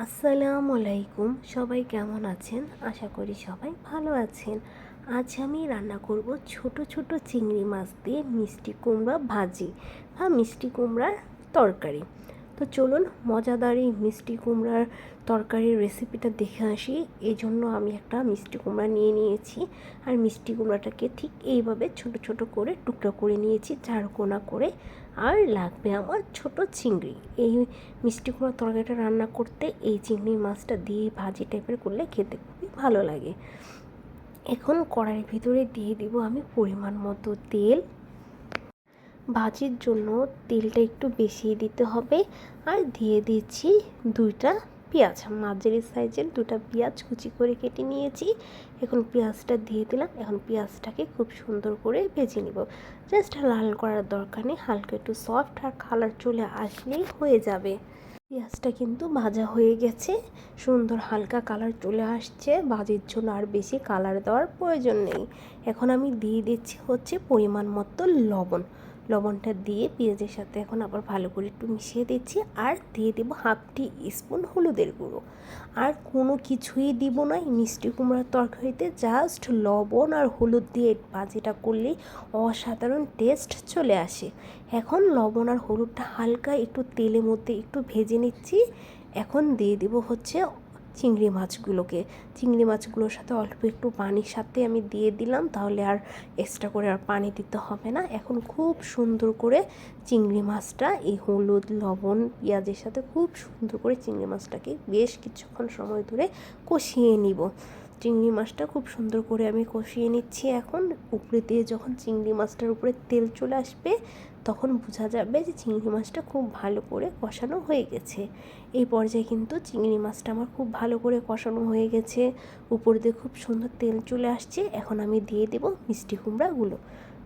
আসসালামু আলাইকুম। সবাই কেমন আছেন? আশা করি সবাই ভালো আছেন। আজ আমি রান্না করব ছোট ছোট চিংড়ি মাছ দিয়ে মিষ্টি কুমড়া ভাজি বা মিষ্টি কুমড়ার তরকারি। তো চলুন মজাদার মিষ্টি কুমড়ার তরকারির রেসিপিটা দেখে আসি। এই জন্য আমি একটা মিষ্টি কুমড়া নিয়ে নিয়েছি। আর মিষ্টি কুমড়াটাকে ঠিক এইভাবে ছোট ছোট করে টুকরো করে নিয়েছি, চার কোনা করে। আর লাগবে আমার ছোট চিংড়ি। এই মিষ্টি কুমড়ার তরকারিটা রান্না করতে এই চিংড়ি মাছটা দিয়ে ভাজি টাইপের করলে খেতে খুবই ভালো লাগে। এখন কড়াইয়ের ভিতরে দিয়ে দিব আমি পরিমাণ মতো তেল। ভাজির জন্য তেলটা একটু বেশি দিতে হবে। আর দিয়ে দিচ্ছি দুইটা পেঁয়াজ। মাঝারি সাইজের দুটা পেঁয়াজ কুচি করে কেটে নিয়েছি। এখন পেঁয়াজটা দিয়ে দিলাম। এখন পেঁয়াজটাকে খুব সুন্দর করে ভেজে নিব। জাস্ট লাল করার দরকার নেই। হালকা একটু সফট আর কালার চলে আসলেই হয়ে যাবে। পেঁয়াজটা কিন্তু ভাজা হয়ে গেছে। সুন্দর হালকা কালার চলে আসছে। ভাজির জন্য আর বেশি কালার দেওয়ার প্রয়োজন নেই। এখন আমি দিয়ে দিচ্ছি হচ্ছে পরিমাণ মতো লবণ। লবণটা দিয়ে পেঁয়াজের সাথে এখন আবার ভালো করে একটু মিশিয়ে দিচ্ছি। আর দিয়ে দেবো হাফ টি স্পুন হলুদের গুঁড়ো। আর কোনো কিছুই দিব না, এই মিষ্টি কুমড়ার তরকারিতে। জাস্ট লবণ আর হলুদ দিয়ে ভাজিটা করলেই অসাধারণ টেস্ট চলে আসে। এখন লবণ আর হলুদটা হালকা একটু তেলের মধ্যে একটু ভেজে নিচ্ছি। এখন দিয়ে দেবো হচ্ছে চিংড়ি মাছগুলোকে। চিংড়ি মাছগুলোর সাথে অল্প একটু পানির সাথে আমি দিয়ে দিলাম, তাহলে আর এক্সট্রা করে আর পানি দিতে হবে না। এখন খুব সুন্দর করে চিংড়ি মাছটা, এই হলুদ, লবণ, পেঁয়াজের সাথে খুব সুন্দর করে চিংড়ি মাছটাকে বেশ কিছুক্ষণ সময় ধরে কষিয়ে নিব। চিংড়ি মাছটা খুব সুন্দর করে আমি কষিয়ে নিচ্ছি এখন। উপরে দিয়ে যখন চিংড়ি মাছটার উপরে তেল চলে আসবে তখন বোঝা যাবে যে চিংড়ি মাছটা খুব ভালো করে কষানো হয়ে গেছে। এই পর্যায়ে কিন্তু চিংড়ি মাছটা আমার খুব ভালো করে কষানো হয়ে গেছে। উপর দিয়ে খুব সুন্দর তেল চলে আসছে। এখন আমি দিয়ে দেবো মিষ্টি কুমড়াগুলো।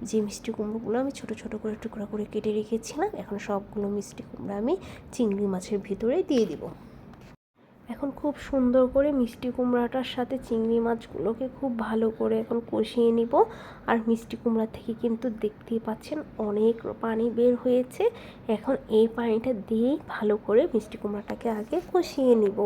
যে মিষ্টি কুমড়োগুলো আমি ছোট ছোট করে টুকরা করে কেটে রেখেছিলাম, এখন সবগুলো মিষ্টি কুমড়া আমি চিংড়ি মাছের ভিতরে দিয়ে দেবো। এখন খুব সুন্দর করে মিষ্টি কুমড়াটার সাথে চিংড়ি মাছগুলোকে খুব ভালো করে এখন কষিয়ে নিব। আর মিষ্টি কুমড়া থেকে কিন্তু দেখতেই পাচ্ছেন অনেক পানি বের হয়েছে। এখন এই পানিটা দিয়েই ভালো করে মিষ্টি কুমড়াটাকে আগে কষিয়ে নিব।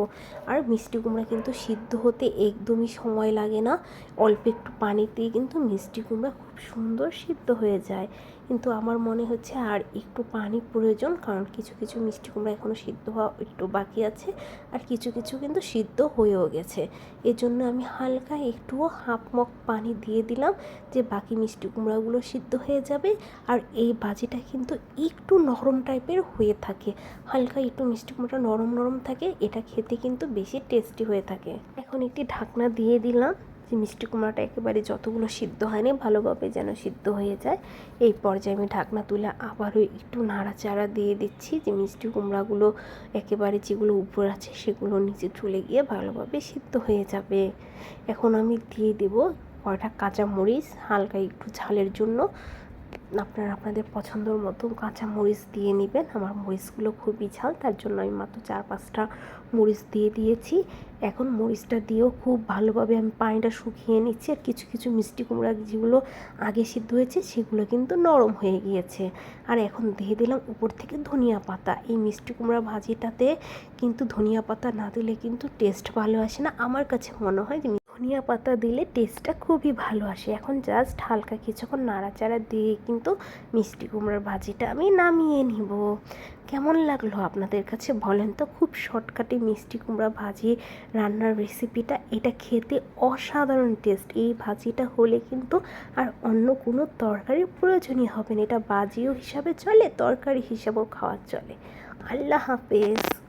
আর মিষ্টি কুমড়া কিন্তু সিদ্ধ হতে একদমই সময় লাগে না। অল্প একটু পানিতেই কিন্তু মিষ্টি কুমড়া সুন্দর সিদ্ধ হয়ে যায়। কিন্তু আমার মনে হচ্ছে আর একটু পানি প্রয়োজন, কারণ কিছু কিছু মিষ্টি কুমড়া এখনও সিদ্ধ হওয়া একটু বাকি আছে আর কিছু কিছু কিন্তু সিদ্ধ হয়েও গেছে। এজন্য আমি হালকা একটুও হাফ মগ পানি দিয়ে দিলাম যে বাকি মিষ্টি কুমড়াগুলো সিদ্ধ হয়ে যাবে আর এই ভাজিটা কিন্তু একটু নরম টাইপের হয়ে থাকে। হালকা একটু মিষ্টি কুমড়া নরম নরম থাকে, এটা খেতে কিন্তু বেশি টেস্টি হয়ে থাকে। এখন একটি ঢাকনা দিয়ে দিলাম। যে মিষ্টি কুমড়াটা একেবারে যতগুলো সিদ্ধ হয়নি, ভালোভাবে যেন সিদ্ধ হয়ে যায়। এই পর্যায়ে আমি ঢাকনা তুলে আবারও একটু নাড়াচাড়া দিয়ে দিচ্ছি যে মিষ্টি কুমড়াগুলো একেবারে যেগুলো উপর আছে সেগুলো নিচে চলে গিয়ে ভালোভাবে সিদ্ধ হয়ে যাবে। এখন আমি দিয়ে দেবো কয়টা কাঁচামরিচ, হালকা একটু ঝালের জন্য। আপনারা আপনাদের পছন্দর মতো কাঁচা মরিচ দিয়ে নেবেন। আমার মরিচগুলো খুবই ঝাল, তার জন্য আমি মাত্র চার, পাঁচটা মরিচ দিয়ে দিয়েছি। এখন মরিচটা দিয়েও খুব ভালোভাবে আমি পানিটা শুকিয়ে নিচ্ছি। আর কিছু কিছু মিষ্টি কুমড়া যেগুলো আগে সিদ্ধ হয়েছে, সেগুলো কিন্তু নরম হয়ে গিয়েছে। আর এখন দিয়ে দিলাম উপর থেকে ধনিয়া পাতা। এই মিষ্টি কুমড়া ভাজিটাতে কিন্তু ধনিয়া পাতা না দিলে কিন্তু টেস্ট ভালো আসে না। আমার কাছে মনে হয় যে ধনিয়া পাতা দিলে টেস্টটা খুবই ভালো আসে। এখন জাস্ট হালকা কিছুক্ষণ নাড়াচাড়া দিয়ে কিন্তু মিষ্টি কুমড়ার ভাজিটা আমি নামিয়ে নিব। কেমন লাগল আপনাদের কাছে বলেন তো? খুব শর্টকাটে মিষ্টি কুমড়া ভাজি রান্নার রেসিপিটা এটা খেতে অসাধারণ টেস্ট এই ভাজিটা হলে কিন্তু আর অন্য কোনো তরকারির প্রয়োজনই হবে না। এটা বাজিও হিসাবে চলে, তরকারি হিসাবেও খাওয়া চলে। আল্লাহ হাফেজ।